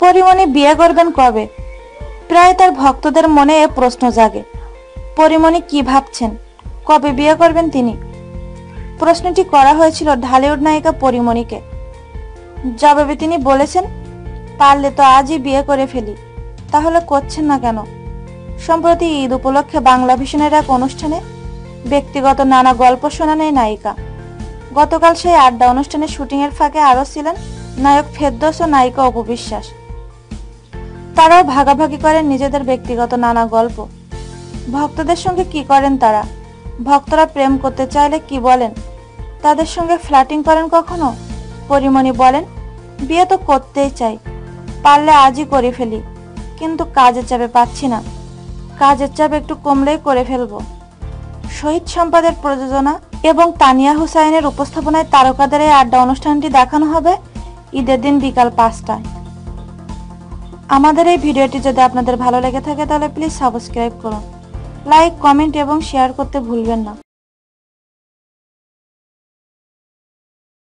পরিমণি বিয়ে করবেন কবে? প্রায় তার ভক্তদের মনে প্রশ্ন জাগে। পরিমণি কি ভাবছেন? কবে বিয়ে করবেন তিনি? প্রশ্নটি করা হয়েছিল ঢালিউড নায়িকা পরিমণিকে। জবাবে তিনি বলেছেন, পারলে তো আজই বিয়ে করে ফেলি। তাহলে করছেন না কেন? সম্প্রতি ঈদ উপলক্ষে বাংলা ভীষণের এক অনুষ্ঠানে ব্যক্তিগত নানা গল্প শোনান এই নায়িকা। গতকাল সেই আড্ডা অনুষ্ঠানে শুটিংয়ের ফাঁকে আরও ছিলেন নায়ক ফেরদৌস ও নায়িকা অপবিশ্বাস তারাও ভাগাভাগি করেন নিজেদের ব্যক্তিগত নানা গল্প। ভক্তদের সঙ্গে কি করেন তারা? ভক্তরা প্রেম করতে চাইলে কি বলেন? তাদের সঙ্গে ফ্ল্যাটিং করেন কখনো? পরিমণি বলেন, বিয়ে তো করতেই চাই। পারলে আজই করে ফেলি, কিন্তু কাজের চাপে পাচ্ছি না। কাজের চাপ একটু কমলেই করে ফেলব। শহীদ সম্পাদের প্রযোজনা এবং তানিয়া হুসাইনের উপস্থাপনায় তারকাদের এই আড্ডা অনুষ্ঠানটি দেখানো হবে ঈদের দিন বিকাল পাঁচটায়। আমাদের এই ভিডিওটি যদি আপনাদের ভালো লেগে থাকে তাহলে প্লিজ সাবস্ক্রাইব করুন। লাইক, কমেন্ট এবং শেয়ার করতে ভুলবেন না।